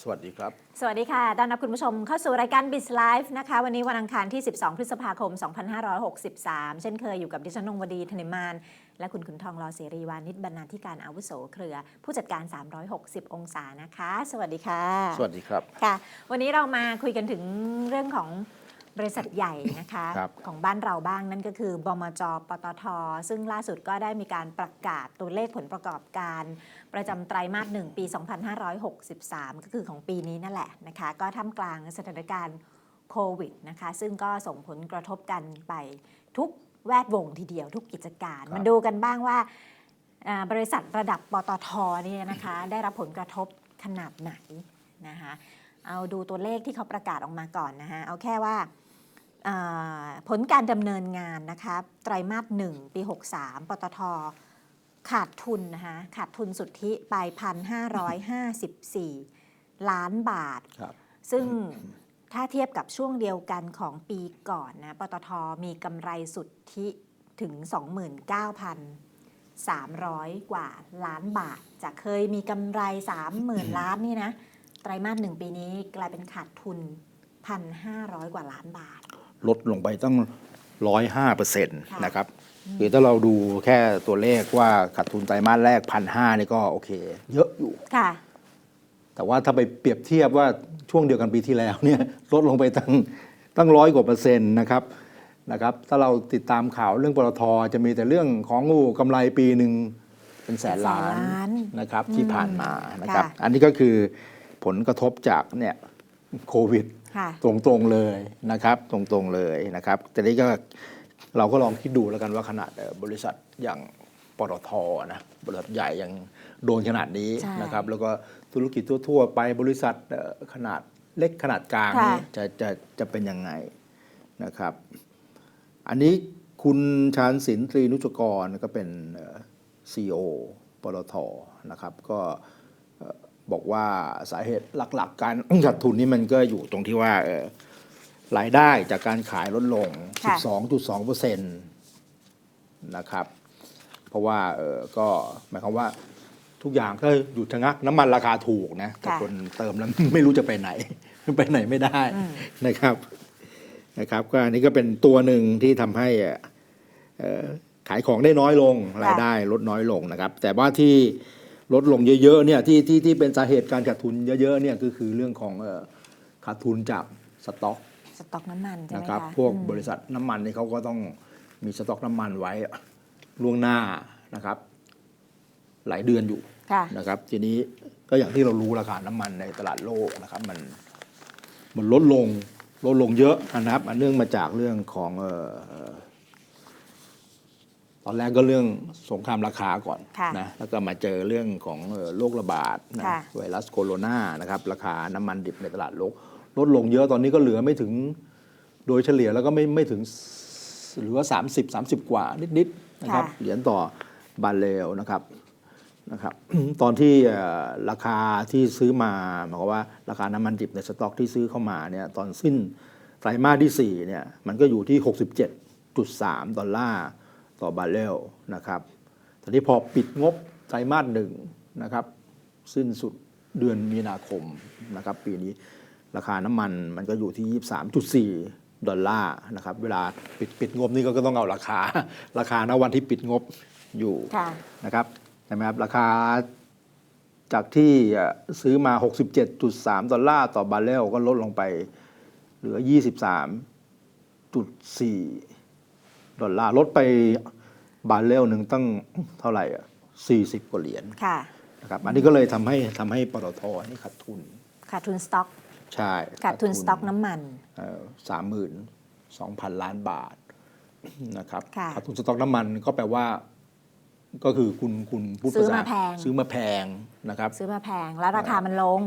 สวัสดีครับ สวัสดีค่ะ ต้อนรับคุณผู้ชมเข้าสู่รายการ b i z Live นะคะ วันนี้วันอังคารที่ 12 พฤษภาคม 2563 เช่นเคยอยู่กับดิฉันนงวดีธนิมาน และคุณขุนทองรอเสรีวานิชบรรณาธิการอาวุโสเครือ ผู้จัดการ 360 องศานะคะ สวัสดีค่ะ สวัสดีครับ ค่ะ วันนี้เรามาคุยกันถึงเรื่องของ บริษัทใหญ่นะคะครับของบ้านเราบ้างนั่นก็คือบมจปตท ซึ่งล่าสุดก็ได้มีการประกาศตัวเลขผลประกอบการ ประจำไตรมาสหนึ่งปี 2563 ก็คือของปีนี้นั่นแหละนะคะ ก็ท่ามกลางสถานการณ์โควิดนะคะ ซึ่งก็ส่งผลกระทบกันไปทุกแวดวงทีเดียวทุกกิจการ ครับ มาดูกันบ้างว่าอ่าบริษัทระดับปตทเนี่ยนะคะ ได้รับผลกระทบขนาดไหนนะคะ เอาดูตัวเลขที่เขาประกาศออกมาก่อนนะคะเอาแค่ว่าอ่าผลการดำเนินงานนะคะไตรมาส1ปี 63 ปตท ขาดทุนนะคะขาดทุนสุทธิไป 1,554 ล้านบาทครับซึ่งถ้าเทียบกับช่วงเดียวกันของปีก่อนนะปตทมีกำไรสุทธิถึง 29,300 กว่าล้านบาทจากเคยมีกำไร 30,000 ล้านนี่นะ ไตรมาสหนึ่งปีนี้กลายเป็นขาดทุน 1,500 กว่าล้านบาท ลดลงไปตั้งร้อยห้าเปอร์เซ็นต์ค่ะนะครับคือถ้าเราดูแค่ตัวเลขว่าขาดทุนไตรมาสแรกพันห้านี่ก็โอเค เยอะอยู่ค่ะแต่ว่าถ้าไปเปรียบเทียบว่าช่วงเดียวกันปีที่แล้วเนี่ยลดลงไปตั้งตั้งร้อยกว่าเปอร์เซ็นต์นะครับนะครับ ถ้าเราติดตามข่าวเรื่องปตทจะมีแต่เรื่องของงูกำไรปีหนึ่งเป็นแสนล้านแสนล้านนะครับอืมที่ผ่านมานะครับค่ะอันนี้ก็คือ ผลกระทบจากเนี่ยโควิดค่ะตรงๆเลยนะครับ ตรงๆเลยนะครับแต่นี้ก็เราก็ลองคิดดูแล้วกันว่าขนาดเอ่อบริษัทอย่างปตทนะบริษัทใหญ่ยังโดนขนาดนี้ใช่นะครับ แล้วก็ธุรกิจทั่ว ๆ ไปบริษัทเอ่อขนาดเล็กขนาดกลางค่ะนี่จะจะจะเป็นยังไงนะครับ อันนี้คุณชาญศิลป์ตรีนุชกรก็เป็นซีอปตทนะครับ ก็เอ่อ บอกว่าสาเหตุหลักๆ การขาดทุนนี่มันก็อยู่ตรงที่ว่าเอ่อรายได้จากการขายลดลงค่ะ12.2เปอร์เซ็นต์นะครับ เพราะว่าเออก็หมายความว่าทุกอย่างก็หยุดชะงักน้ำมันราคาถูกนะแต่ค่ะคนเติมแล้วไม่รู้จะไปไหน ไปไหนไม่ได้อืมนะครับนะครับก็อันนี้ก็เป็นตัวหนึ่งที่ทำให้เอ่อเอ่อขายของได้น้อยลงรายได้ลดน้อยลงนะครับ แต่ว่าที่ ลดลงเยอะๆเนี่ยที่ที่ที่เป็นสาเหตุการขาดทุนเยอะๆเนี่ยก็คือเรื่องของเอ่อขาดทุนจากสต็อกสต็อกน้ำมันใช่ไหมนะครับคะพวกอืมบริษัทน้ำมันนี่เขาก็ต้องมีสต็อกน้ำมันไว้ล่วงหน้านะครับ หลายเดือนอยู่ค่ะนะครับ ทีนี้ก็อย่างที่เรารู้ราคาน้ำมันในตลาดโลกนะครับมันมันลดลงลดลงเยอะนะครับอันเนื่องมาจากเรื่องของเอ่อเอ่อตอนแรกก็เรื่องสงครามราคาก่อนค่ะนะแล้วก็มาเจอเรื่องของเอ่อโรคระบาดนะค่ะไวรัสโคโรนานะครับราคาน้ำมันดิบในตลาดโลกลดลงเยอะตอนนี้ก็เหลือไม่ถึงโดยเฉลี่ยแล้วก็ไม่ไม่ถึงหรือว่า 30 30 กว่านิดๆนะครับค่ะเหรียญต่อบาร์เรลนะครับนะครับ ตอนที่เอ่อราคาที่ซื้อมาหมายความว่าราคาน้ำมันดิบในสต็อกที่ซื้อเข้ามาเนี่ยตอนสิ้นไตรมาสที่4เนี่ยมันก็อยู่ที่ 67.3 ดอลลาร์ ต่อบาร์เรลนะครับตอนนี้พอปิดงบไตรมาสหนึ่งนะครับ สิ้นสุดเดือนมีนาคมนะครับ ปีนี้ราคาน้ำมันมันก็อยู่ที่ 23.4 ดอลลาร์นะครับ เวลาปิดปิดงบนี่ก็ต้องเอาราคา ราคาณวันที่ปิดงบอยู่ค่ะนะครับใช่ไหมครับ ราคาจากที่เอ่อซื้อมา 67.3 ดอลลาร์ต่อบาร์เรลก็ลดลงไปเหลือ 23.4 ดอลลาร์ลดไปบาร์เรลหนึ่งตั้งเท่าไหร่อะ40กว่าเหรียญค่ะนะครับอันนี้ก็เลยทำให้ทำให้ปตทนี่ขาดทุนขาดทุนสต็อกใช่ขาดทุนสต็อกน้ำมันสามหมื่นสองพันล้านบาทนะครับค่ะขาดทุนสต็อกน้ำมันก็แปลว่า ก็คือคุณคุณพูดซื้อภษมาแพงซื้อมาแพงนะครับ ซื้อมาแพงแล้วราคามันลง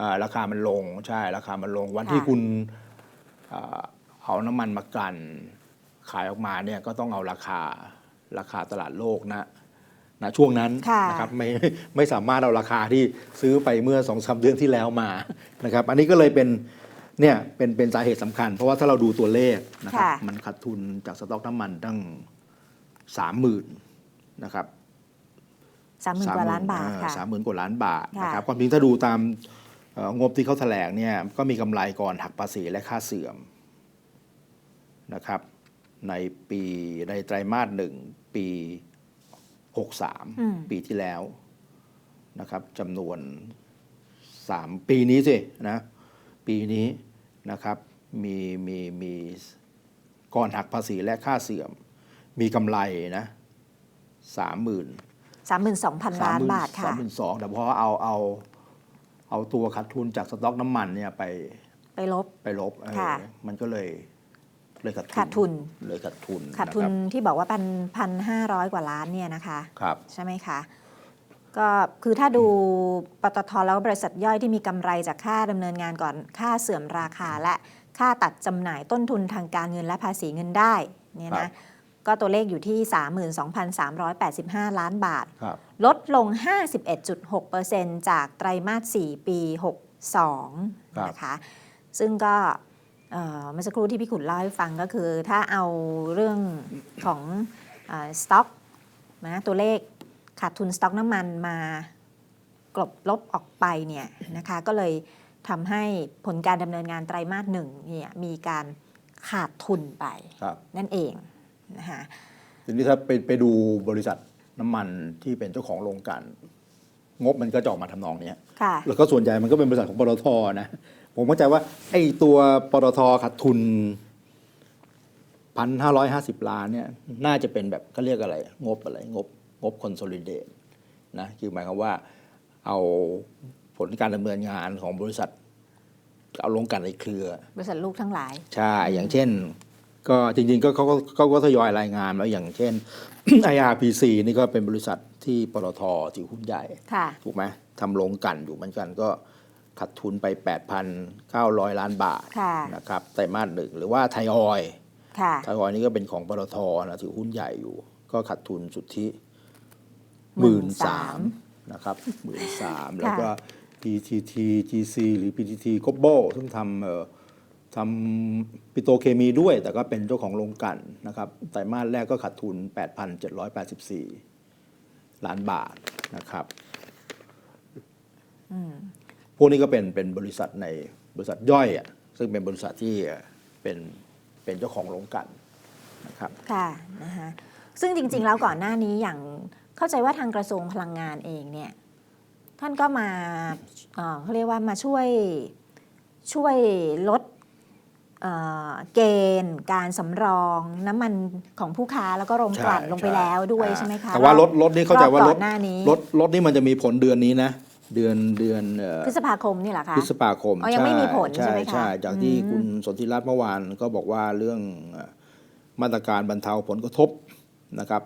อ่าราคามันลงใช่ ราคามันลงวันค่ะที่คุณอ่าเอาน้ำมันมากลั่น ขายออกมาเนี่ยก็ต้องเอาราคาราคาตลาดโลกนะนะช่วงนั้นค่ะนะครับไม่ไม่สามารถเอาราคาที่ซื้อไปเมื่อสองสามเดือนที่แล้วมานะครับอันนี้ก็เลยเป็นเนี่ยเป็นเป็นสาเหตุสำคัญ เพราะว่าถ้าเราดูตัวเลขนะครับค่ะมันขาดทุนจากสต็อกน้ำมันตั้งสามหมื่นนะครับสามหมื่นกว่าล้านบาทค่ะสามหมื่นกว่าล้านบาทค่ะนะครับความจริงถ้าดูตามเอ่องบที่เขาแถลงเนี่ยก็มีกำไรก่อนหักภาษีและค่าเสื่อมนะครับ ในปีในไตรมาสหนึ่งปีอืม63 ปีที่แล้วนะครับจำนวน 3 ปีนี้สินะปีนี้นะครับมีมีมีก่อนหักภาษีและค่าเสื่อม มีกำไรนะสามหมื่น32,000ล้านบาทสาค่ะมหมื่นสองแต่พอเอาเอาเอาตัวขาดทุนจากสต็อกน้ำมันเนี่ยไปไปลบไปลบเออค่ะมันก็เลย เลยขาดทุนขาดทุนเลยขาดทุนขาดทุนนะที่บอกว่าพันพันห้าร้อยกว่าล้านเนี่ยนะคะครับใช่ไหมคะก็คือถ้าดูปตทแล้วบริษัทย่อยที่มีกำไรจากค่าดำเนินงานก่อนค่าเสื่อมราคาและค่าตัดจำหน่ายต้นทุนทางการเงินและภาษีเงินได้เนี่ยครันะบก็ตัวเลขอยู่ที่ 32,385 ล้านบาทครับลดลง 51.6%จากไตรมาส 4 ปี 62ครับนะคะ ซึ่งก็ เอ่อเมื่อสักครู่ที่พี่ขุนเล่าให้ฟังก็คือถ้าเอาเรื่องของสต็อกนะตัวเลขขาดทุนสต็อกน้ำมันมากลบลบออกไปเนี่ยนะคะก็เลยทำให้ผลการดำเนินงานไตรมาสหนึ่งเนี่ยมีการขาดทุนไปครับนั่นเองนะคะทีนี้ถ้าไปไปดูบริษัทน้ำมันที่เป็นเจ้าของโรงกลันงบมันก็จะออกมาทำนองเนี้ยค่ะแล้วก็ส่วนใหญ่มันก็เป็นบริษัทของปตทนะ ผมเข้าใจว่าไอ้ตัวปตทขาดทุนพันห้าร้อยห้าสิบล้านเนี่ยน่าจะเป็นแบบเขาเรียกอะไร งบอะไร งบงบคอนโซลิเดตนะคือหมายความว่าเอาผลการดำเนินงานของบริษัท เอาลงกันในเครือ บริษัทลูกทั้งหลาย ใช่ อย่างเช่น ก็จริงๆ ก็เขาก็เขาก็ทยอยรายงานแล้วอย่างเช่น IRPC นี่ก็เป็นบริษัทที่ปตทถือหุ้นใหญ่ค่ะถูกไหมทำโรงกลันอยู่เหมือนกันก็ ขาดทุนไป 8,900 ล้านบาทค่ะนะครับไตรมาสหนึ่งหรือว่าไทยออยล์ค่ะไทยออยล์นี่ก็เป็นของปตทนะถือหุ้นใหญ่อยู่ ก็ขาดทุนสุทธิหมื่นสามนะครับหมื่นสามแล้วก็ PTT GC หรือ PTT g l o b a l ซึ่งทำเอ่อทำปิโตรเคมีด้วย แต่ก็เป็นเจ้าของโรงกลั่นนะครับไตรมาสแรกก็ขาดทุน 8,784 ล้านบาทนะครับพ วกนี้ก็เป็นเป็นบริษัทในบริษัทย่อยอะซึ่งเป็นบริษัทที่เป็นเป็นเจ้าของโรงกลั่นนะครับค่ะนะคะซึ่งจริง ๆ แล้วก่อนหน้านี้อย่างเข้าใจว่าทางกระทรวงพลังงานเองเนี่ยท่านก็มาเอ่อเขาเรียกว่ามาช่วยช่วยลดเอ่อเกณฑ์การสำรองน้ำมันของผู้ค้าแล้วก็โรงกลั่นใช่ลงไปแล้วด้วยอ่าใช่ไหมคะแต่ว่ารถรถนี่เข้าใจว่ารอบรก่ถอนหน้านี้รถรถนี่มันจะมีผลเดือนนี้นะ เดือนเดือนเอ่อพฤษภาคมนี่เหรอคะพฤษภาคมอ๋อยังไม่มีผลใช่ไหมคะใช่จากที่อืมคุณสนธิรัตน์เมื่อวานก็บอกว่าเรื่องเอ่อมาตรการบรรเทาผลกระทบนะครับ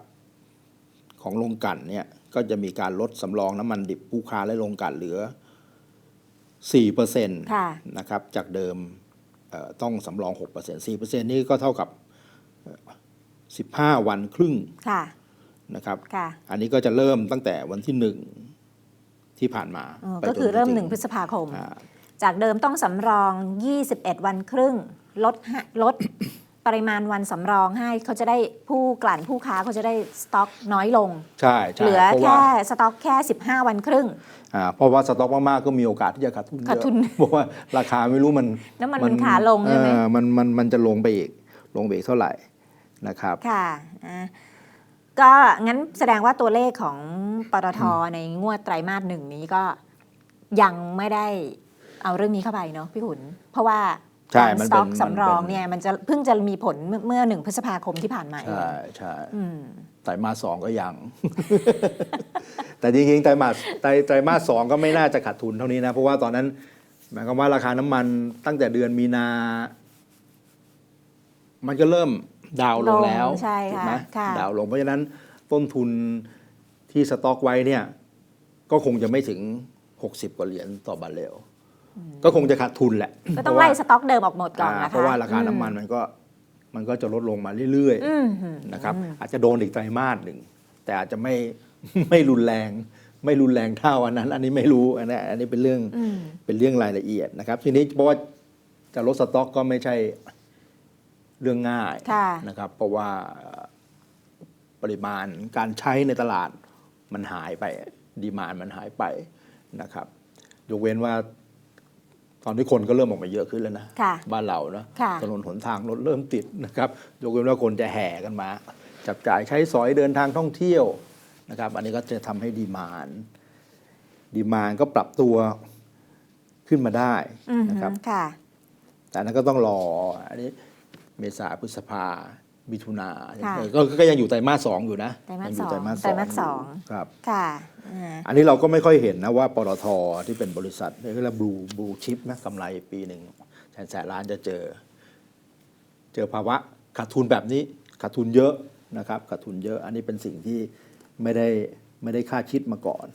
ของโรงกลั่นเนี่ยก็จะมีการลดสำรองน้ำมันดิบผู้ค้าและโรงกลั่นเหลือ4%ค่ะนะครับ จากเดิมเอ่อต้องสำรอง 6% 4%นี่ก็เท่ากับเอ่อ15 วันครึ่งค่ะนะครับค่ะอันนี้ก็จะเริ่มตั้งแต่วันที่หนึ่ง ที่ผ่านมาเออไปก็จนคือเริ่มถึหนึ่งพฤษภาคมอ่าจากเดิมต้องสำรอง 21 วันครึ่ง ลดให้ลดปริมาณวันสำรองให้เขาจะได้ผู้กลั่นผู้ค้าเขาจะได้สต็อกน้อยลง ใช่ใช่เหลือเพราะว่าแค่สต็อกแค่ 15 วันครึ่งอ่าเพราะว่าสต็อกมากๆก็มีโอกาสที่จะขาดทุนเยอะขาดทุนเพราะว่าราคาไม่รู้มันน้ำมันมันขาลงใช่ไหมเออมันมันมันจะลงไปอีกลงไปอีกเท่าไหร่นะครับค่ะอะ ก็งั้นแสดงว่าตัวเลขของปตทในงวดไตรมาสหนึ่งนี้ก็ยังไม่ได้เอาเรื่องนี้เข้าไปเนาะพี่ขุน เพราะว่าใช่การมันสเป็นต็อกมันสำรองเป็นเนี่ยมันจะเพิ่งจะมีผลเมื่อเมื่อหนึ่งพฤษภาคมที่ผ่านมาเอง ใช่ใช่อืมไตรมาสสองก็ยัง แต่จริงๆไตรมาสไตรไตรมาสสองก็ไม่น่าจะขาดทุนเท่านี้นะ เพราะว่าตอนนั้น หมายความว่าราคาน้ำมันตั้งแต่เดือนมีนา มันก็เริ่ม ดาวน์ลงแล้วลงใช่ถูกค่ะไหมค่ะดาวน์ลงเพราะฉะนั้นต้นทุนที่สต็อกไว้เนี่ย ก็คงจะไม่ถึง 60 กว่าเหรียญต่อบาร์เรลก็คงจะขาดทุนแหละ ก็ต้องเพราะไล่ว่าสต็อกเดิมออกหมดก่อนอ่านะคะเพราะว่าราคาน้ำมันมันก็มันก็จะลดลงมาเรื่อยอืมๆนะครับ อาจจะโดนอีกไตรมาสหนึ่ง แต่อาจจะไม่ไม่รุนแรง ไม่รุนแรงเท่าอันนั้น อันนี้ไม่รู้อันนี้อันนี้เป็นเรื่องอืมเป็นเรื่องรายละเอียดนะครับ ทีนี้เพราะว่าจะลดสต็อกก็ไม่ใช่ เรื่องง่ายค่ะนะครับ เพราะว่าปริมาณการใช้ในตลาดมันหายไปดีมานมันหายไปนะครับ ยกเว้นว่าอนนี้คนก็เริ่มออกมาเยอะขึ้นแล้วนะค่ะบ้านเรานะค่ะถนนหนทางรถเริ่มติดนะครับ ยกเว้นว่าคนจะแห่กันมา จับจ่ายใช้สอยเดินทางท่องเที่ยวนะครับ อันนี้ก็จะทำให้ดีมานดีมานก็ปรับตัวขึ้นมาได้อือนะฮึครับค่ะแต่อันนั้นก็ต้องรออันนี้ เมษาพฤษภามิถุนาค่ะก็ก็ยังอยู่ไตรมาสสองอยู่นะไตรมาสยังอยู่สองไตรมาสไตรมาสยู่สอง ครับ ค่ะอ่าอันนี้เราก็ไม่ค่อยเห็นนะว่าปตทที่เป็นบริษัทเรียกว่าบลูบลูชิปนะกำไรปีหนึ่งแสนแสนล้านจะเจอ เจอภาวะขาดทุนแบบนี้ขาดทุนเยอะนะครับขาดทุนเยอะ อันนี้เป็นสิ่งที่ไม่ได้ไม่ได้คาดคิดมาก่อน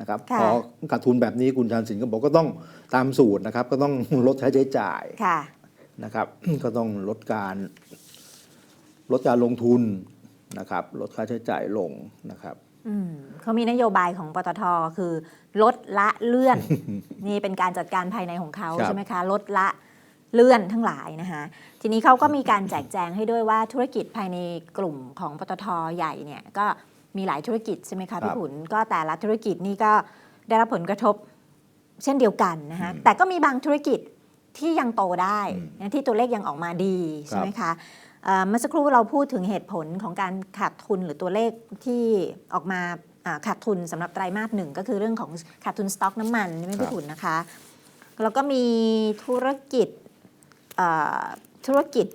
นะครับค่ะ พอขาดทุนแบบนี้คุณชานสินก็บอกก็ต้องตามสูตรนะครับ ก็ต้องลดค่าใช้จ่าย ค่ะ นะครับ ก็ต้องลดการลดการลงทุนนะครับ ลดค่าใช้จ่ายลงนะครับอืมเขามีนโยบายของปตทคือ ลดละเลื่อน นี่เป็นการจัดการภายในของเขาครับใช่ไหมคะ ลดละเลื่อนทั้งหลายนะคะ ทีนี้เขาก็มีการแจกแจงให้ด้วยว่าธุรกิจภายในกลุ่มของปตทใหญ่เนี่ยก็มีหลายธุรกิจใช่ไหมคะพี่ขุนก็แต่ละธุรกิจนี่ก็ได้รับผลกระทบเช่นเดียวกันนะคะแต่ก็มีบางธุรกิจ ที่ยังโตได้นะที่ตัวเลขยังออกมาดีใช่ไหมคะเอ่อเมื่อสักครู่เราพูดถึงเหตุผลของการขาดทุนหรือตัวเลขที่ออกมาอ่าขาดทุนสำหรับไตรมาสหนึ่งก็คือเรื่องของขาดทุนสต็อกน้ำมันนี่ไม่ครัพี่บถุนนะคะแล้วก็มีธุรกิจเอ่อธุรกิจ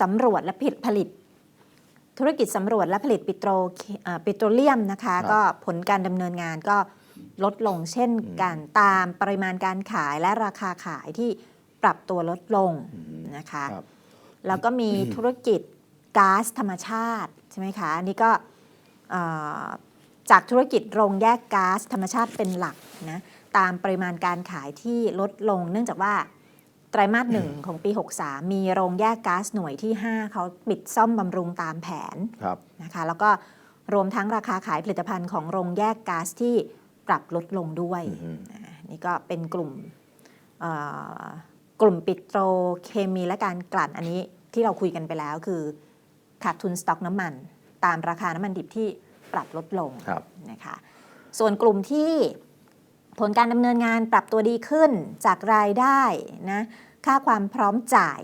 สำรวจและผลิตผลิต ธุรกิจสำรวจและผลิตปิโตรเอ่อปิโตรเลียมนะคะ ก็ผลการดำเนินงานก็ลดลงเช่นกันตามปริมาณการขายและราคาขายที่ ปรับตัวลดลงนะคะ ครับ แล้วก็มีธุรกิจก๊าซธรรมชาติใช่ไหมคะอันนี้ก็เอ่อจากธุรกิจโรงแยกก๊าซธรรมชาติเป็นหลักนะตามปริมาณการขายที่ลดลง เนื่องจากว่าไตรมาสหนึ่งของปี 63 มีโรงแยกก๊าซหน่วยที่ 5 เขาปิดซ่อมบำรุงตามแผน ครับ นะคะแล้วก็รวมทั้งราคาขายผลิตภัณฑ์ของโรงแยกก๊าซที่ปรับลดลงด้วยอือฮึ อ่านี่ก็เป็นกลุ่มเอ่อ กลุ่มปิโตรเคมีและการกลั่นอันนี้ที่เราคุยกันไปแล้วคือขาดทุนสต็อกน้ำมัน ตามราคาน้ำมันดิบที่ปรับลดลงครับนะคะส่วนกลุ่มที่ผลการดำเนินงานปรับตัวดีขึ้นจากรายได้นะ ค่าความพร้อมจ่าย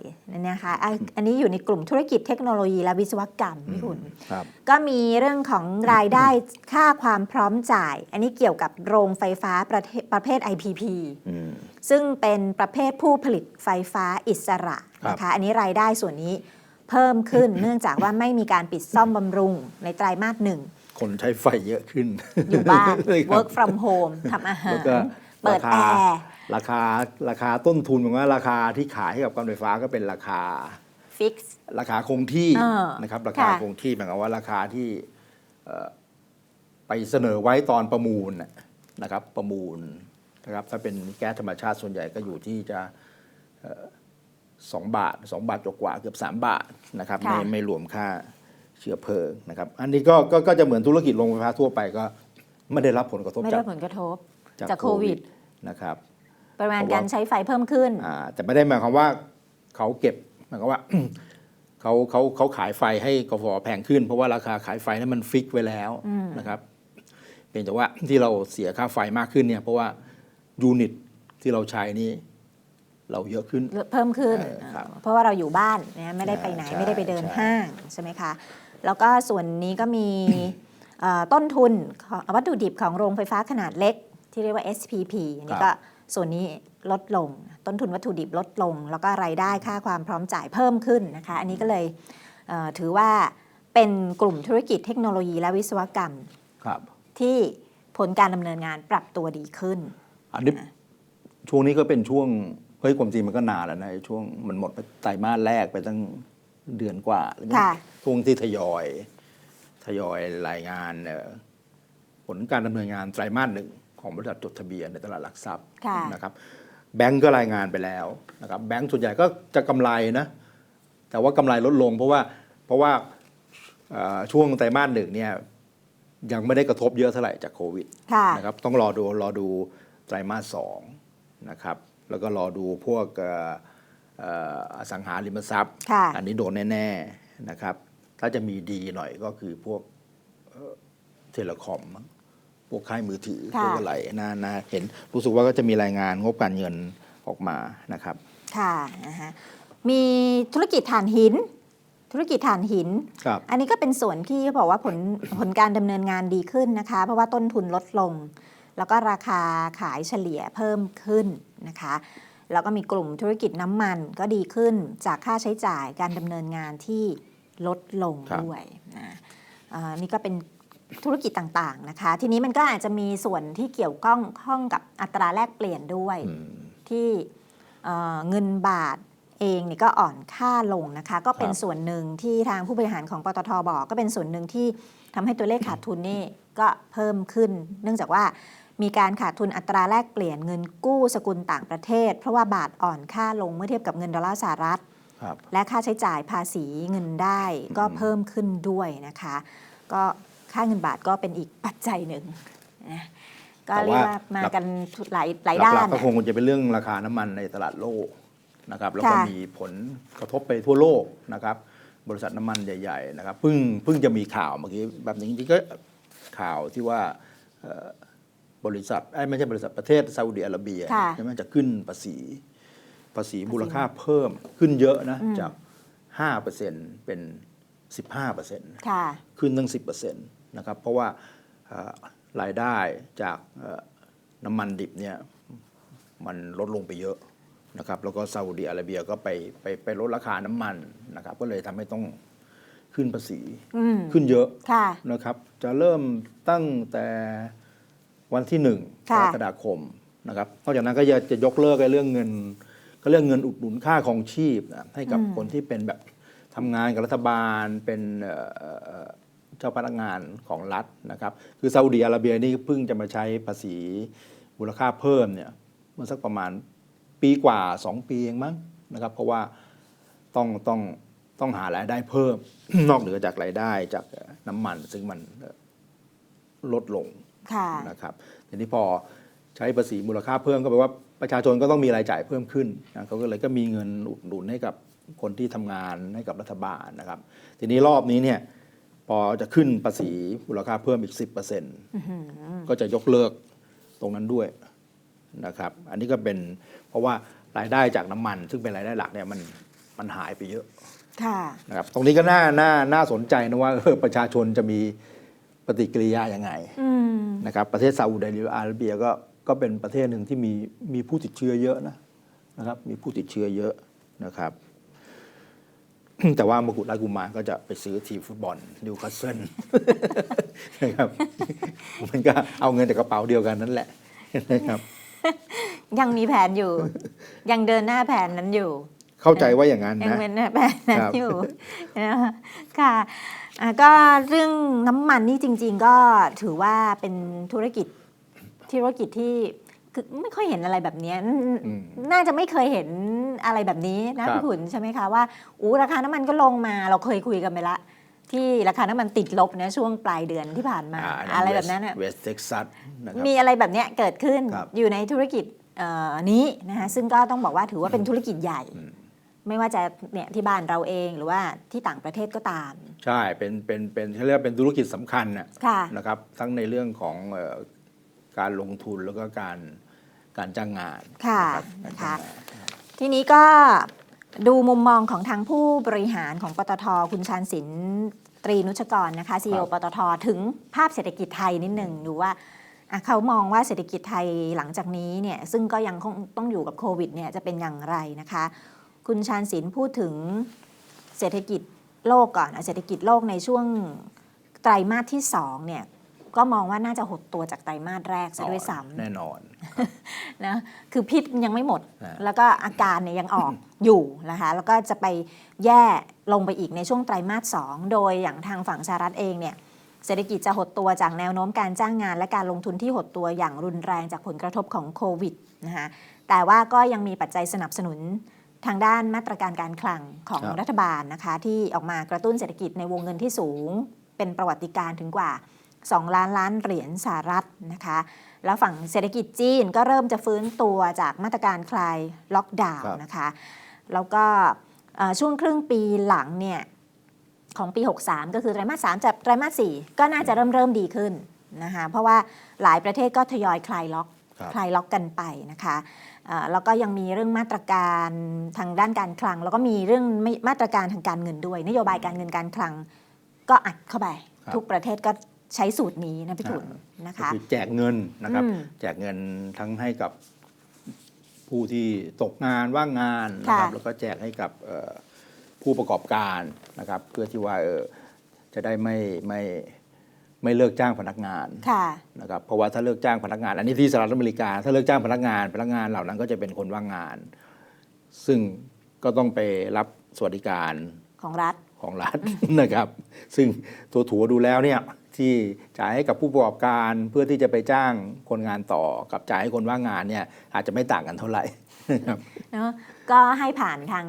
นะคะอะอันนี้อยู่ในกลุ่มธุรกิจเทคโนโลยีและวิศวกรรมพี่คุณครับก็มีเรื่องของรายได้ค่าความพร้อมจ่าย อันนี้เกี่ยวกับโรงไฟฟ้าประเทศประเภท IPP อืมซึ่งเป็นประเภทผู้ผลิตไฟฟ้าอิสระครับนะคะอันนี้รายได้ส่วนนี้เพิ่มขึ้นเนื่องจากว่าไม่มีการปิดซ่อมบำรุงในไตรมาสหนึ่งคนใช้ไฟเยอะขึ้น อยู่บ้านเลยครับ work from home ทำอาหาแล้วรก็เปิดราแอคาร์ ราคาราคาต้นทุนของว่าราคาที่ขายให้กับการไฟฟ้าก็เป็นราคาฟิกซ์ราคาคงที่เออนะครับ ราคาค่ะคงที่หมายความว่าราคาที่เอ่อไปเสนอไว้ตอนประมูลน่ะนะครับ ประมูลนะครับ ถ้าเป็นแก๊สธรรมชาติส่วนใหญ่ก็อยู่ที่จะเอ่อสองบาทสองบาทกว่าๆเกือบสามบาทนะครับค่ะไม่ไม่รวมค่าเชื้อเพลิงนะครับ อันนี้ก็ก็ก็จะเหมือนธุรกิจโรงไฟฟ้าทั่วไปก็ไม่ได้รับผลกระทบไม่จาได้กผลกระทบจากจากโควิดนะครับ ปริมาณเพราะว่าการใช้ไฟเพิ่มขึ้นอ่าแต่ไม่ได้หมายความว่าเขาเก็บหมายความว่าเขาเขาเขาขายไฟให้กฟแพงขึ้น เพราะว่าราคาขายไฟนั้นมันฟิกไว้แล้วนะครับเพียงแต่ว่าที่เราเสียค่าไฟมากขึ้นเนี่ยเพราะว่ายูนิตที่เราใช้นี่เราเยอะขึ้นเพิ่มขึ้นเออครับเพราะว่าเราอยู่บ้านนะไม่ได้ไปไหนใช่ไม่ได้ไปเดินใช่ห้างใช่ไหมคะแล้วก็ส่วนนี้ก็มีเอ่อต้นทุนของวัตถุดิบของโรงไฟฟ้าขนาดเล็ก ที่เรียกว่า SPP อันนี้ก็ ส่วนนี้ลดลง ต้นทุนวัตถุดิบลดลง แล้วก็รายได้ค่าความพร้อมจ่ายเพิ่มขึ้นนะคะ อันนี้ก็เลยเอ่อถือว่าเป็นกลุ่มธุรกิจเทคโนโลยีและวิศวกรรมครับ ที่ผลการดำเนินงานปรับตัวดีขึ้น อันนี้ช่วงนี้ก็เป็นช่วงเฮ้ยความจริงมันก็นานแล้วนะไอ้ช่วงมันหมดไปไตรมาสแรกไปตั้งเดือนกว่าแล้วค่ะช่วงที่ทยอยทยอยรายงานเอ่อผลการดำเนินงานไตรมาสหนึ่ง ของบริษัทจดทะเบียนในตลาดหลักทรัพย์ค่ะนะครับแบงก์ก็รายงานไปแล้วนะครับแบงก์ส่วนใหญ่ก็จะกำไรนะแต่ว่ากำไรลดลงเพราะว่าเพราะว่าเอ่อช่วงไตรมาสหนึ่งเนี่ยยังไม่ได้กระทบเยอะเท่าไหร่จากโควิดค่ะนะครับต้องรอดูรอดูไตรมาสสองนะครับแล้วก็รอดูพวกเอ่อเอ่ออสังหาริมทรัพย์ค่ะอันนี้โดนแน่ ๆนะครับ ถ้าจะมีดีหน่อยก็คือพวกเอ่อเทเลคอมมั้ง พวกค่ายมือถือค่ะพวกอะไรน่าน่าเห็นรู้สึกว่าก็จะมีรายงานงบการเงินออกมานะครับ ค่ะนะคะมีธุรกิจถ่านหิน ธุรกิจถ่านหินครับอันนี้ก็เป็นส่วนที่เขาบอกว่าผลผลการดำเนินงานดีขึ้นนะคะ เพราะว่าต้นทุนลดลง แล้วก็ราคาขายเฉลี่ยเพิ่มขึ้นนะคะแล้วก็มีกลุ่มธุรกิจน้ำมันก็ดีขึ้นจากค่าใช้จ่ายการดำเนินงานที่ลดลงครับด้วยนะอ่านี่ก็เป็น ธุรกิจต่างๆนะคะ ทีนี้มันก็อาจจะมีส่วนที่เกี่ยวข้องข้องกับอัตราแลกเปลี่ยนด้วยอืมที่เอ่อเงินบาทเองเนี่ยก็อ่อนค่าลงนะคะ ก็เป็นครับส่วนหนึ่งที่ทางผู้บริหารของปตทบอก ก็เป็นส่วนหนึ่งที่ทำให้ตัวเลขขาดทุนนี่ก็เพิ่มขึ้น เนื่องจากว่ามีการขาดทุนอัตราแลกเปลี่ยนเงินกู้สกุลต่างประเทศ เพราะว่าบาทอ่อนค่าลงเมื่อเทียบกับเงินดอลลาร์สหรัฐครับและค่าใช้จ่ายภาษีเงินได้ก็อืมเพิ่มขึ้นด้วยนะคะ ก็ ค่าเงินบาทก็เป็นอีกปัจจัยหนึ่งนะก็เรียกว่ามากันหลายหลายด้าหลันกๆก็อะคงจะเป็นเรื่องราคาน้ำมันในตลาดโลกนะครับแล้วก็ค่ะมีผลกระทบไปทั่วโลกนะครับบริษัทน้ำมันใหญ่ๆนะครับเพิ่งเพิ่งจะมีข่าวเมื่อกี้แบบนี้จริงๆก็ข่าวที่ว่าเอ่อบริษัทเอ้ยไม่ใช่บริษัทประเทศซาอุดิอาระเบียค่ะใช่ไหมจะขึ้นภาษี ภาษีมูลค่าเพิ่มขึ้นเยอะนะอืมจาก5%เป็น 15%ค่ะขึ้นตั้ง 10% นะครับเพราะว่าเอ่อรายได้จากเอ่อน้ำมันดิบเนี่ยมันลดลงไปเยอะนะครับแล้วก็ซาอุดิอาระเบียก็ไปไปไปลดราคาน้ำมันนะครับก็เลยทำให้ต้องขึ้นภาษีอืมขึ้นเยอะค่ะนะครับ จะเริ่มตั้งแต่วันที่หนึ่งกค่ะรกฎาคมนะครับนอกจากนั้นก็จะจะยกเลิกไอ้เรื่องเงิน ก็เรื่องเงินอุดหนุนค่าของชีพนะให้กับคนที่เป็นแบบทำงานกับรัฐบาลเป็น เจ้าพนักงานของรัฐนะครับ คือซาอุดีอาระเบียนี่เพิ่งจะมาใช้ภาษีมูลค่าเพิ่มเนี่ยเมื่อสักประมาณปีกว่า 2 ปีเองมั้งนะครับ เพราะว่าต้องต้องต้องหารายได้เพิ่ม นอกเหนือจากรายได้จากน้ำมัน ซึ่งมันลดลงนะครับทีนี้พอใช้ภาษีมูลค่าเพิ่มก็แปลว่าประชาชนก็ต้องมีรายจ่ายเพิ่มขึ้นนะเขาก็เลยก็มีเงินอุดหนุนให้กับคนที่ทำงานให้กับรัฐบาลนะครับ ทีนี้รอบนี้เนี่ย พอจะขึ้นภาษีมูลค่าเพิ่มอีก 10%ก็จะยกเลิกตรงนั้นด้วยนะครับ อันนี้ก็เป็นเพราะว่ารายได้จากน้ำมัน ซึ่งเป็นรายได้หลักเนี่ยมันมันหายไปเยอะค่ะนะครับตรงนี้ก็น่าน่าน่าสนใจนะว่าเออประชาชนจะมีปฏิกิริยายังไงอืมนะครับประเทศซาอุดิอาระเบียก็ก็เป็นประเทศหนึ่งที่มีมีผู้ติดเชื้อเยอะนะนะครับมีผู้ติดเชื้อเยอะนะครับ แต่ว่ามกุฎราชกุมารก็จะไปซื้อทีมฟุตบอลนิวคาสเซิลนะครับมันก็เอาเงินจากกระเป๋าเดียวกันนั่นแหละนะครับ ยังมีแผนอยู่ ยังเดินหน้าแผนนั้นอยู่ เข้าใจว่าอย่างนั้นยังนะเป็นแผนนั้นครับอยู่นะคะค่ะอะก็เรื่องน้ำมันนี่จริง ๆ ก็ถือว่าเป็นธุรกิจธุรกิจที่ คือไม่ค่อยเห็นอะไรแบบเนี้ยอืมน่าจะไม่เคยเห็นอะไรแบบนี้นะครับพี่ขุนใช่ไหมคะว่าอู้ราคาน้ำมันก็ลงมาเราเคยคุยกันไปละ ที่ราคาน้ำมันติดลบนะช่วงปลายเดือนที่ผ่านมาอะไรแบบนั้นน่ะเวสเท็กซัสนะครับมีอะไรแบบเนี้ยเกิดขึ้นครับอยู่ในธุรกิจเอ่อนี้นะคะซึ่งก็ต้องบอกว่าถือว่าเป็นธุรกิจใหญ่อืมไม่ว่าจะเนี่ยที่บ้านเราเองหรือว่าที่ต่างประเทศก็ตาม ใช่เป็นเป็นเป็นเขาเรียกว่าเป็นธุรกิจสำคัญนะค่ะนะครับทั้งในเรื่องของเอ่อการลงทุนแล้วก็การ การจ้างงานค่ะรับนะคะการจ้างงานทีนี้ก็ดูมุมมองของทางผู้บริหารของปตทคุณชานศิลป์ตรีนุชกรนะคะซีอปตทถึงภาพเศรษฐกิจไทยนิดหนึ่งดูว่าอะเขามองว่าเศรษฐกิจไทยหลังจากนี้เนี่ยซึ่งก็ยังคงต้องอยู่กับโควิดเนี่ยจะเป็นอย่างไรนะคะ คุณชานศิลป์พูดถึงเศรษฐกิจโลกก่อนอะเศรษฐกิจโลกในช่วงไตรมาสที่สองเนี่ย ก็มองว่าน่าจะหดตัวจากไตรมาสแรกซะด้วยซ้ำแน่นอนนะคือพิษยังไม่หมดอ่าแล้วก็อาการเนี่ยยังออกอยู่นะคะแล้วก็จะไปแย่ลงไปอีกในช่วงไตรมาสสองโดยอย่างทางฝั่งสหรัฐเองเนี่ยเศรษฐกิจจะหดตัวจากแนวโน้มการจ้างงาน และการลงทุนที่หดตัวอย่างรุนแรงจากผลกระทบของโควิดนะคะแต่ว่าก็ยังมีปัจจัยสนับสนุนทางด้านมาตรการการคลังของครับรัฐบาลนะคะที่ออกมากระตุ้นเศรษฐกิจในวงเงินที่สูง เป็นประวัติการณ์ถึงกว่า 2 ล้านล้านเหรียญสหรัฐนะคะ แล้วฝั่งเศรษฐกิจจีนก็เริ่มจะฟื้นตัวจากมาตรการคลายล็อกดาวน์ครับนะคะ แล้วก็เอ่อช่วงครึ่งปีหลังเนี่ยของปี 63 ก็คือไตรมาส3จะไตรมาส4ก็น่าจะเริ่มเริ่มดีขึ้นนะคะเพราะว่าหลายประเทศก็ทยอยคลายล็อกครับคลายล็อกกันไปนะคะอ่าแล้วก็ยังมีเรื่องมาตรการทางด้านการคลัง แล้วก็มีเรื่องไม่มาตรการทางการเงินด้วย นโยบายการเงินการคลังก็อัดเข้าไปครับทุกประเทศก็ ใช้สูตรนี้นะพี่ถุนนะก็คะคือแจกเงินนะครับอืมแจกเงินทั้งให้กับผู้ที่ตกงานว่างงานนะครับค่ะแล้วก็แจกให้กับเอ่อผู้ประกอบการนะครับ เพื่อที่ว่าเออจะได้ไม่ไม่ไม่เลิกจ้างพนักงานค่ะนะครับเพราะว่าถ้าเลิกจ้างพนักงาน อันนี้ที่สหรัฐอเมริกา ถ้าเลิกจ้างพนักงาน พนักงานเหล่านั้นก็จะเป็นคนว่างงาน ซึ่งก็ต้องไปรับสวัสดิการของรัฐของรัฐนะครับ ซึ่งตัวถัวดูแล้วเนี่ย ที่จ่ายให้กับผู้ประกอบการเพื่อที่จะไปจ้างคนงานต่อกับจ่ายให้คนว่างงานเนี่ยอาจจะไม่ต่างกันเท่าไหร่นะครับเนอะก็ให้ผ่านทาง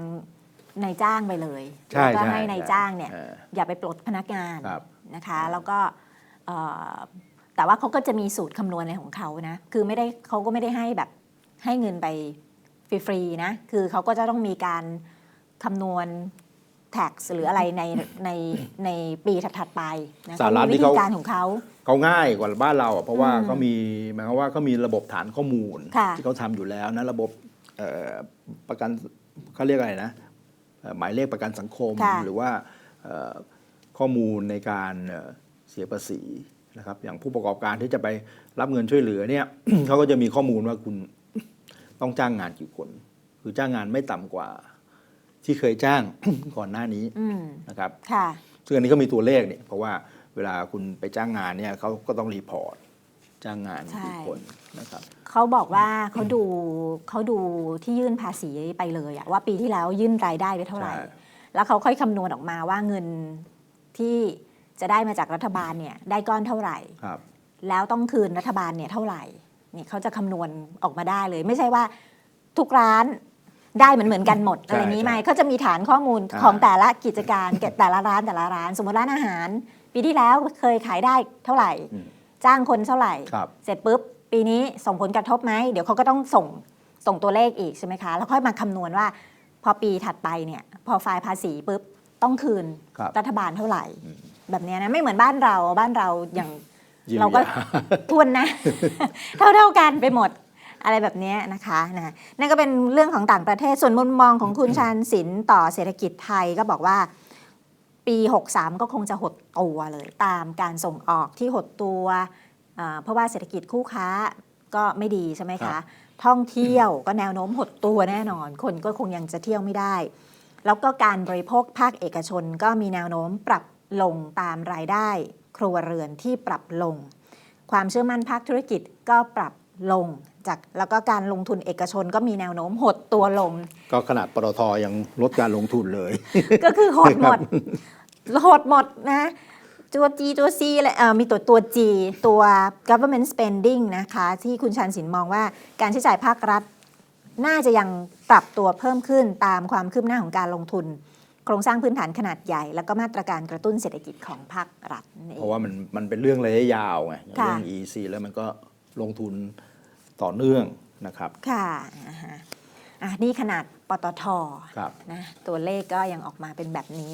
นายจ้างไปเลยใช่แล้วก็ใช่ให้นายจ้างเนี่ยเอออย่าไปปลดพนักงานครับนะคะแล้วก็เอ่อแต่ว่าเขาก็จะมีสูตรคำนวณในของเขานะคือไม่ได้เขาก็ไม่ได้ให้แบบให้เงินไปฟรีๆนะคือเขาก็จะต้องมีการคำนวณ tax หรืออะไรในในในปีถัดๆไปนะสหรัฐเขามีนี่วิเขาธีการของเขา เขาง่ายกว่าบ้านเราอะเพราะว่าอืมเขามีหมายความว่าเขามีระบบฐานข้อมูล ค่ะ ที่เขาทำอยู่แล้วนะระบบเอ่อประกันเขาเรียกอะไรนะเอ่อหมายเลขประกันสังคม ค่ะหรือว่าเอ่อข้อมูลในการเอ่อเสียภาษีนะครับอย่างผู้ประกอบการที่จะไปรับเงินช่วยเหลือเนี่ย เขาก็จะมีข้อมูลว่าคุณต้องจ้างงานกี่คน คือจ้างงานไม่ต่ำกว่า ที่เคยจ้าง ก่อนหน้านี้อืมนะครับค่ะ ซึ่งอันนี้ก็มีตัวเลขเนี่ยเพราะว่าเวลาคุณไปจ้างงานเนี่ยเขาก็ต้องรีพอร์ตจ้างงานใช่กี่คนนะครับ เขาบอกว่าเขาดูเขาดูที่ยื่นภาษีไปเลยอะว่าปีที่แล้วยื่นรายได้ไปเท่าไหร่ ใช่ แล้วเขาค่อยคำนวณออกมาว่าเงินที่จะได้มาจากรัฐบาลเนี่ยได้ก้อนเท่าไหร่ ครับ แล้วต้องคืนรัฐบาลเนี่ยเท่าไหร่เนี่ยเขาจะคำนวณออกมาได้เลย ไม่ใช่ว่าทุกร้าน ได้เหมือนเหมือนกันหมดใช่อะไรนี้ไหมใช่เขาจะมีฐานข้อมูลอ่าของแต่ละกิจการเก็บแต่ละร้านแต่ละร้าน สมมติร้านอาหาร ปีที่แล้วเคยขายได้เท่าไหร่อืมจ้างคนเท่าไหร่ครับเสร็จปุ๊บ ปีนี้ส่งผลกระทบไหมเดี๋ยวเขาก็ต้องส่งส่งตัวเลขอีกใช่ไหมคะ แล้วค่อยมาคำนวณว่า พอปีถัดไปเนี่ยพอไฟล์ภาษีปุ๊บต้องคืนครับรัฐบาลเท่าไหร่อืมแบบเนี้ยนะไม่เหมือนบ้านเราบ้านเราอย่างยียวยเราก็ทวนนะ เท่าเท่าๆกันไปหมด อะไรแบบเนี้ยนะคะนะนั่นก็เป็นเรื่องของต่างประเทศส่วนมุมมองของคุณชาญศิลป์ต่อเศรษฐกิจไทยก็บอกว่าปี 63 ก็คงจะหดตัวเลยตามการส่งออกที่หดตัวอ่าเพราะว่าเศรษฐกิจคู่ค้าก็ไม่ดีใช่ไหมครัคะบท่องเที่ยวก็แนวโน้มหดตัวแน่นอน คนก็คงยังจะเที่ยวไม่ได้ แล้วก็การบริโภคภาคเอกชนก็มีแนวโน้มปรับลงตามรายได้ ครัวเรือนที่ปรับลง ความเชื่อมั่นภาคธุรกิจก็ปรับลง จากแล้วก็การลงทุนเอกชนก็มีแนวโน้มหดตัวลง ก็ขนาดปตทยังลดการลงทุนเลย ก็คือหดหมดหดหมดนะตัว G ตัว C อะไรเอ่อมีตัวตัว G ตัว government spending นะคะ ที่คุณชันสินมองว่าการใช้จ่ายภาครัฐ น่าจะยังปรับตัวเพิ่มขึ้นตามความคืบหน้าของการลงทุน โครงสร้างพื้นฐานขนาดใหญ่ แล้วก็มาตรการกระตุ้นเศรษฐกิจของภาครัฐนั่นเอเพงราะว่ามันมันเป็นเรื่องระยะยาวไงอย่างค่ะเรื่อง EC แล้วมันก็ลงทุน ต่อเนื่องนะครับ ค่ะอ่าฮะนี่ขนาดปตทครับนะตัวเลขก็ยังออกมาเป็นแบบนี้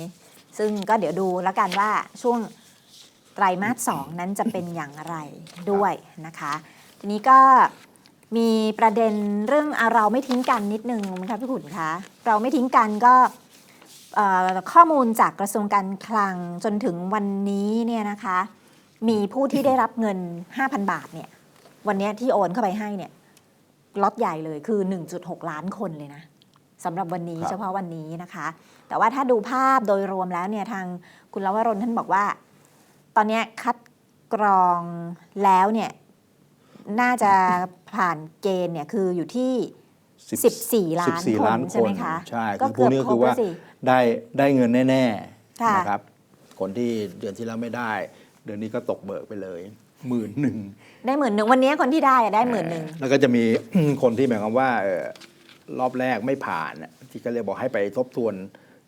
ซึ่งก็เดี๋ยวดูแล้วกันว่าช่วงไตรมาสสองนั้นจะเป็นอย่างไรด้วยนะคะ ทีนี้ก็มีประเด็นเรื่องเราไม่ทิ้งกันนิดนึงนะคะพี่ขุนคะเราไม่ทิ้งกันก็ข้อมูลจากกระทรวงการคลังจนถึงวันนี้เนี่ยนะคะ มีผู้ที่ได้รับเงิน 5,000 บาทเนี่ย วันเนี้ยที่โอนเข้าไปให้เนี่ยล็อตใหญ่เลยคือ 1.6 ล้านคนเลยนะสำหรับวันนี้ครับเฉพาะวันนี้นะคะ แต่ว่าถ้าดูภาพโดยรวมแล้วเนี่ยทางคุณลวรนท่านบอกว่า ตอนเนี้ยคัดกรองแล้วเนี่ยน่าจะผ่านเกณฑ์เนี่ยคืออยู่ที่ 14 ล้าน14คนล้านใช่ไหมคนคะใช่ก็คือพวกนี้ก็คือว่าเกือบครบแล้วสิได้ได้เงินแน่ค่ะๆนะครับคนที่เดือนที่แล้วไม่ได้ เดือนนี้ก็ตกเบิกไปเลย หมื่นหนึ่งได้หมื่นหนึ่งวันนี้คนที่ได้อะได้หมื่นหนึ่งแล้วก็จะมี คนที่หมายความว่าเอ่อรอบแรกไม่ผ่านน่ะที่ก็เลยบอกให้ไปทบทวน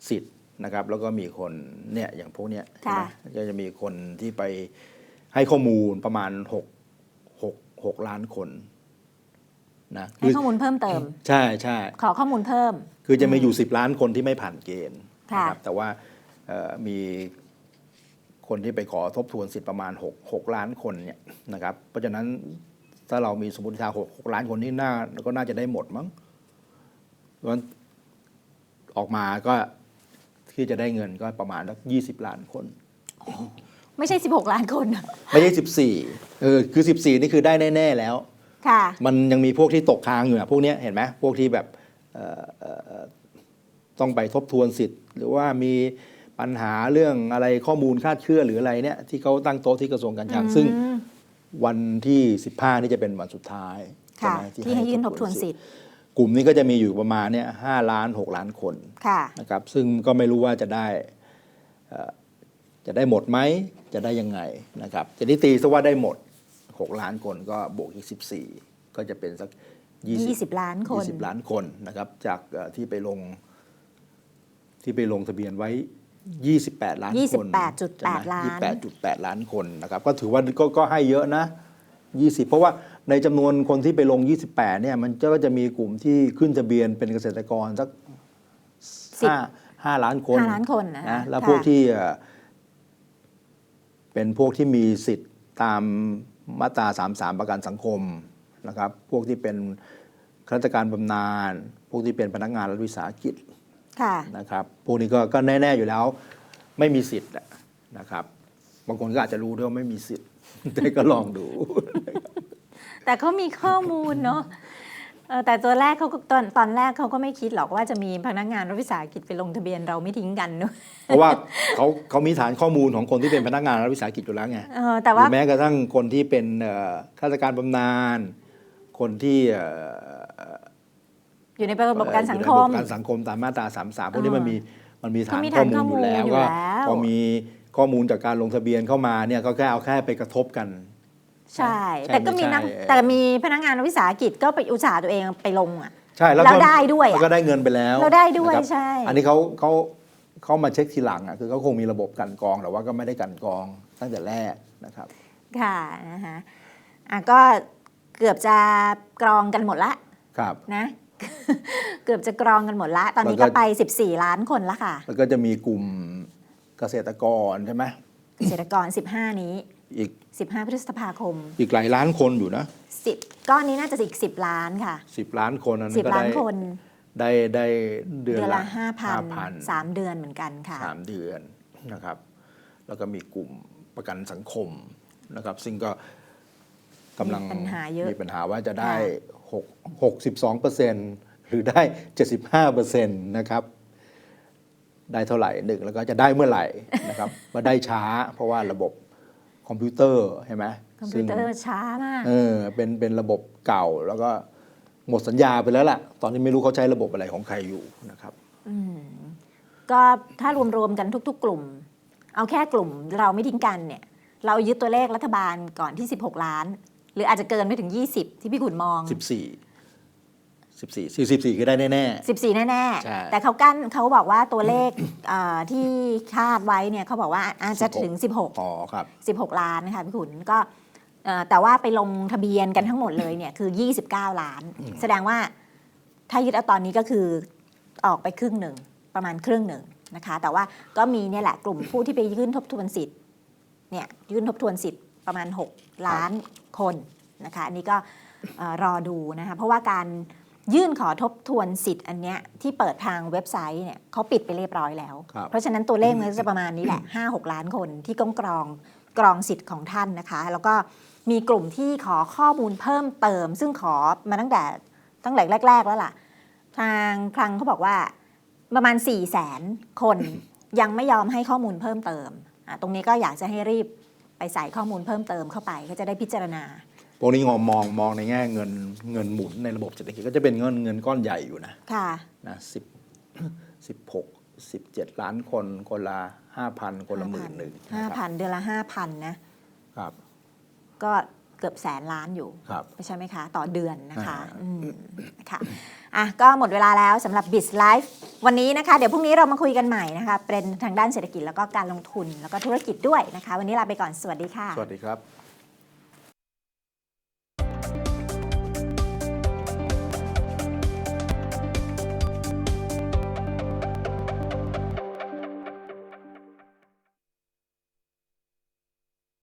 สิทธิ์นะครับ แล้วก็มีคนเนี่ยอย่างพวกเนี้ยใช่ไหมก็จะมีคนที่ไปให้ข้อมูลประมาณ6 6 6ล้านคนนะให้ข้อมูลเพิ่มเติม ใช่ใช่ ขอข้อมูลเพิ่ม คือจะมีอยู่ 10 ล้านคนที่ไม่ผ่านเกณฑ์ค่ะ นะครับแต่ว่าเอ่อมี คนที่ไปขอทบทวนสิทธิ์ประมาณ 6 6 ล้านคนเนี่ยนะครับ เพราะฉะนั้นถ้าเรามีสมมติฐานหกหกล้านคนนี่น่าก็น่าจะได้หมดมั้งเพราะฉะนั้นออกมาก็ที่จะได้เงินก็ประมาณสักยี่สิบล้านคน ไม่ใช่ 16 ล้านคนอะไม่ใช่สิบสี่เออคือสิบสี่นี่คือได้แน่ๆแล้ว ค่ะ มันยังมีพวกที่ตกค้างอยู่อะพวกเนี้ยเห็นไหมพวกที่แบบเอ่อเอ่อเอ่อต้องไปทบทวนสิทธิ์ หรือว่ามี ปัญหาเรื่องอะไรข้อมูลคลาดเคลื่อนหรืออะไรเนี่ยที่เขาตั้งโต๊ะที่กระทรวงการคลังซึ่งอืมวันที่ 15 นี่จะเป็นวันสุดท้ายใช่ค่ะไหมที่ให้ยื่นทบทวนสิทธิ์กลุ่มนี้ก็จะมีอยู่ประมาณเนี่ยห้าล้านหกล้านคนค่ะนะครับซึ่งก็ไม่รู้ว่าจะได้เอ่อจะได้หมดไหมจะได้ยังไงนะครับจะได้ตีซะว่าได้หมด 6 ล้านคนก็บวกอีก14 ก็จะเป็นสัก 20 20ล้านคน20 ล้านคนนะครับจากเอ่อที่ไปลงที่ไปลงทะเบียนไว้ 28 ล้านคน28.8 ล้าน 28.8 ล้านคนนะครับ ก็ถือว่าก็ก็ให้เยอะนะ 20 เพราะว่าในจำนวนคนที่ไปลง 28 เนี่ย มันก็จะมีกลุ่มที่ขึ้นทะเบียนเป็นเกษตรกรสักสิบห้าห้าล้านคนห้าล้านคนนะคะนะแล้วค่ะพวกที่เอ่อเป็นพวกที่มีสิทธิ์ตามมาตรา 33 ประกันสังคมนะครับ พวกที่เป็นข้าราชการบำนาญ พวกที่เป็นพนักงานรัฐวิสาหกิจค่ะ นะครับพวกนี้ก็ก็แน่ ๆอยู่แล้ว ไม่มีสิทธิ์อะนะครับ บางคนก็อาจจะรู้ด้วยว่าไม่มีสิทธิ์แต่ก็ลองดู แต่เขามีข้อมูลเนาะเออแต่ตัวแรกเขาก็ตอนตอนแรกเขาก็ไม่คิดหรอกว่าจะมีพนักงานรัฐวิสาหกิจไปลงทะเบียนเราไม่ทิ้งกันเนอะเพราะว่าเขาเขามีฐานข้อมูลของคนที่เป็นพนักงานรัฐวิสาหกิจอยู่แล้วไงเออแต่หว่ารือแม้กระทั่งคนที่เป็นเอ่อข้าราชการบำนาญคนที่เอ่ออยู่ในระบบการสังคอยู่มในระบบการสังคมตามมาตรา33พวกนี้อ่ามัมันมีมันมีฐานเขามีข้อฐานข้อมูมูลลอยู่แล้วอยู่ก็แล้วพอมีข้อมูลจากการลงทะเบียนเข้ามาเนี่ยก็แค่เอาแค่ไปกระทบกันใช่ใช่แต่ก็มีนักไม่ใช่แต่มีพนักงานรัฐวิสาหกิจก็ไปอุตส่าห์ตัวเองไปลงอะใช่แล้วเราก็ได้ด้วยอะแล้วก็ได้เงินไปแล้วเราได้ด้วยนะครับใช่ อันนี้เขาเขาเขามาเช็คทีหลังอะคือเขาคงมีระบบกลันกรองแต่ว่าก็ไม่ได้กลันกรองตั้งแต่แรกนะครับ ค่ะนะคะอะก็เกือบจะกรองกันหมดละครับนะ เกือบจะกรองกันหมดละ ตอนนี้แล้วก็ก็ไป 14 ล้านคนละค่ะ แล้วก็จะมีกลุ่มเกษตรกรใช่ไหมเกษตรกร 15 นี้ อีก 15 พฤษภาคม อีกหลายล้านคนอยู่นะ 10 ก้อนนี้น่าจะอีก 10 ล้านค่ะสิบล้านคนอันนั้นก็10ล้าได้นคนได้ได้เดือนเดือนละละ5,000 3เดือนเหมือนกันค่ะสามเดือนนะครับ แล้วก็มีกลุ่มประกันสังคมนะครับ ซึ่งก็กำลังมีปัญหาเยอะมีปัญหาว่าจะได้ ค่ะหกหกสิบสองเปอร์เซ็นหรือได้เจ็ดสิบห้าเปอร์เซ็นต์นะครับ ได้เท่าไหร่หนึ่งแล้วก็จะได้เมื่อไหร่นะครับว่าได้ช้าเพราะว่าระบบคอมพิวเตอร์ใช่ไหมคอมพิซึ่วงเตอร์ช้ามาก เออ เป็น เป็นระบบเก่าแล้วก็หมดสัญญาไปแล้วล่ะ ตอนนี้ไม่รู้เขาใช้ระบบอะไรของใครอยู่นะครับก็ถ้ารวมๆกันทุก ๆ กลุ่ม เอาแค่กลุ่มเราไม่ทิ้งกันเนี่ย เรายึดตัวเลขรัฐบาลก่อนที่ 16 ล้าน หรืออาจจะเกินไปถึง 20 ที่พี่ขุนมองสิบสี่สิบสี่สี่สิบสี่ก็ได้แน่ 14 แน่ ใช่ ๆ แต่เขากั้นเขาบอกว่าตัวเลข เอ่อที่คาดไว้เนี่ยเขาบอกว่าอาจจะถึง 16 ๆอ๋อครับ 16 ล้านนะคะพี่ขุนก็เอ่อแต่ว่าไปลงทะเบียนกันทั้งหมดเลยเนี่ยคือ 29 ล้าน แสดงว่าถ้ายึดเอาตอนนี้ก็คือออกไปครึ่งหนึ่งประมาณครึ่งหนึ่งนะคะ แต่ว่าก็มีเนี่ยแหละกลุ่มผู้ที่ไปยื่นทบทวนสิทธิ์เนี่ยยื่นทบทวนสิทธิ์ประมาณ 6 ล้าน คนนะคะอันนี้ก็เอ่อรอดูนะคะเพราะว่าการยื่นขอทบทวนสิทธิ์อันเนี้ยที่เปิดทางเว็บไซต์เนี่ยเขาปิดไปเรียบร้อยแล้วครับเพราะฉะนั้นตัวเลขมันก็จะประมาณนี้แหละ 5-6 ล้านคนที่ก้องกรองกรองสิทธิ์ของท่านนะคะ แล้วก็มีกลุ่มที่ขอข้อมูลเพิ่มเติม ซึ่งขอมาตั้งแต่ตั้งแต่แรก ๆ แล้วล่ะ ทางคลังเขาบอกว่าประมาณ4 0 0แสนคนยังไม่ยอมให้ข้อมูลเพิ่มเติมอะตรงนี้ก็อยากจะให้รีบ ไปใส่ข้อมูลเพิ่มเติมเข้าไปก็จะได้พิจารณา พวกนี้งอมองมองในแง่เงินเงินหมุนในระบบเศรษฐกิจก็จะเป็นเงินเงินก้อนใหญ่อยู่นะค่ะนะสิบสิบหกสิบเจ็ดล้านคนคนละห้าพันคนละหมื่นหนึ่งห้านะครับพันเดือนละห้าพันนะครับ ก็ เกือบแสนล้านอยู่ครับ ใช่ไหมคะ ต่อเดือนนะคะอ่า อืมค่ะอะ ก็หมดเวลาแล้วสำหรับ Biz Life วันนี้นะคะ เดี๋ยวพรุ่งนี้เรามาคุยกันใหม่นะคะ เป็นทางด้านเศรษฐกิจแล้วก็การลงทุนแล้วก็ธุรกิจด้วยนะคะ วันนี้ลาไปก่อนสวัสดีค่ะ สวัสดีครับ